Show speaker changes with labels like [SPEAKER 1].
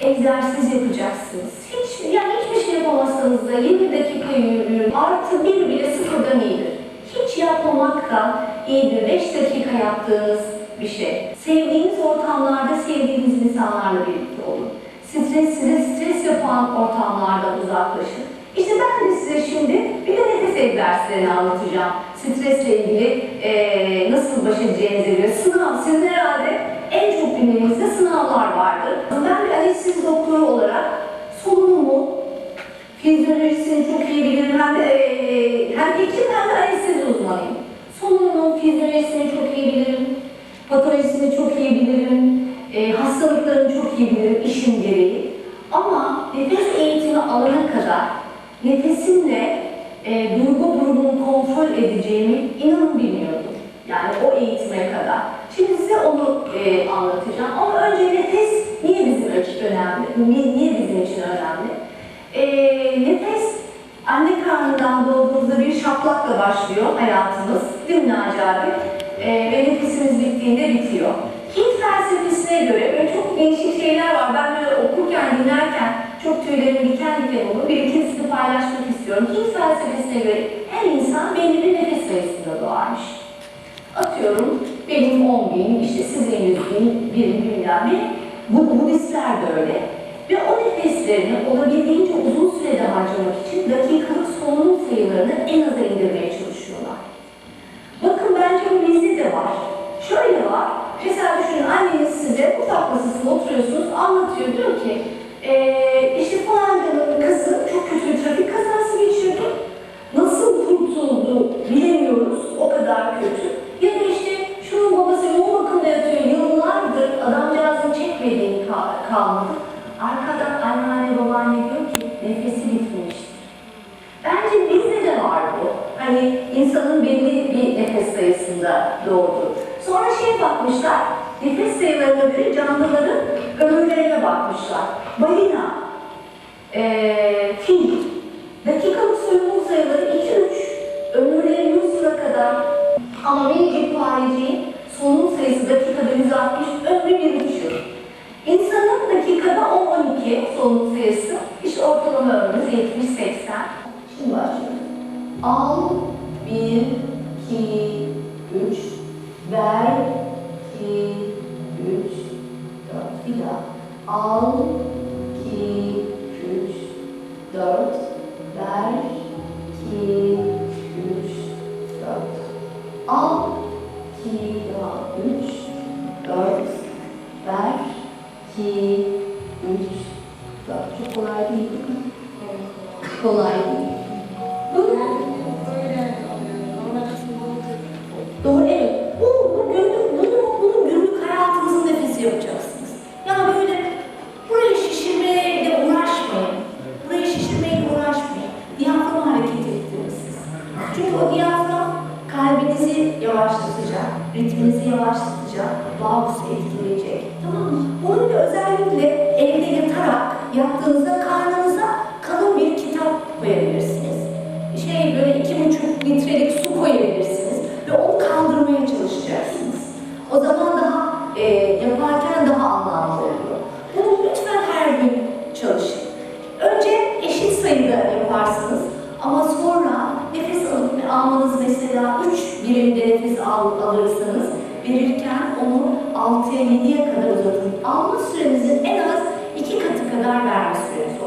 [SPEAKER 1] egzersiz yapacaksınız. Hiç, yani hiçbir şey yapamazsanız da 20 dakika yürüyün. Artı bir bile sıfırdan iyidir. Hiç yapmamaktan iyidir. 5 dakika yaptığınız bir şey. Sevdiğiniz ortamlarda sevdiğiniz insanlarla birlikte olun. Stres, size stres yapan ortamlardan uzaklaşın. İşte ben de size şimdi bir de nefes egzersizlerini anlatacağım. Stresle ilgili eee, nasıl baş edeceğinize göre. Sınav, sizin herhalde en çok gündemimizde sınavlar vardır. Ben bir anestezi doktoru olarak solunumu, fizyolojisini çok iyi bilirim. Hem, eee, hem hekim hem de anestezi uzmanıyım. Solunumun fizyolojisini çok iyi bilirim. Patolojisini çok iyi bilirim. eee, hastalıklarını çok iyi bilirim işim gereği. Ama nefes eğitimi alana kadar nefesimle e, duygu durumumu kontrol edeceğimi inanın bilmiyordum. Yani o eğitime kadar. Şimdi size onu e, anlatacağım. Ama önce nefes niye bizim için önemli? Niye, niye bizim için önemli? E, nefes anne karnından doğduğumuzda bir şaplakla başlıyor hayatımız. Değil mi Naci? E, ve nefesimiz bittiğinde bitiyor. Hint felsefesine göre böyle çok değişik şeyler var. Ben böyle okurken, dinlerken çok tüylerim diken diken olur. Bir ikincisini paylaşmak istiyorum. Hint felsefesine göre her insan belli bir nefes sayısında doğarmış. Atıyorum benim 10 bin, işte sizin 100 bin, birim bilmem ne. Bu Budistler de öyle. Ve o nefeslerini olabildiğince uzun sürede harcamak için dakikalık solunum sayılarını en aza indirmeye çalışıyorlar. Bakın bence bu bizde de var. Şöyle var. Mesela düşünün anneniz size mutfak masasında oturuyorsunuz anlatıyor diyor ki eee kalmadı. Arkadan anneanne babaanne diyor ki nefesi bitmiştir. Bence bizde de var bu. Hani insanın belli bir nefes sayısında doğdu. Sonra şey bakmışlar, nefes sayılarına göre canlıların ömürlerine bakmışlar. Balina, ee, fil, dakikalık solunum sayıları 2-3, ömürleri 100 yıla kadar. Ama minicik fareciğin solunum sayısı dakikada 160, ömrü 1,5 yıl. İnsanın dakikada 10-12 solunum sayısı, işte ortalama ömrümüz 70-80. Şimdi başlıyorum. Al, bir, iki, üç, ver, iki, üç, dört, bir daha. Al, kolay değil. Doğru. Evet. Bu, bu günlük, hayatınızın nefesi yapacaksınız. Yani böyle burayı şişirmeye de uğraşmayın. Burayı şişirmeye de uğraşmayın. Diyafram hareket ettiriniz siz. Çünkü o diyafram kalbinizi yavaşlatacak, ritminizi yavaşlatacak, vagus etkileyecek. Tamam mı? Bunu bir özellikle evde yatarak yaptığınızda karnınıza kalın bir kitap koyabilirsiniz. Şey böyle iki buçuk litrelik su koyabilirsiniz ve onu kaldırmaya çalışacaksınız. O zaman daha e, yaparken daha anlamlı oluyor. Bunu lütfen her gün çalışın. Önce eşit sayıda yaparsınız ama sonra nefes alıp almanız mesela 3 birimde nefes al, alırsanız verirken onu 6'ya 7'ye kadar uzatın. Alma sürenizin en az da Gássia.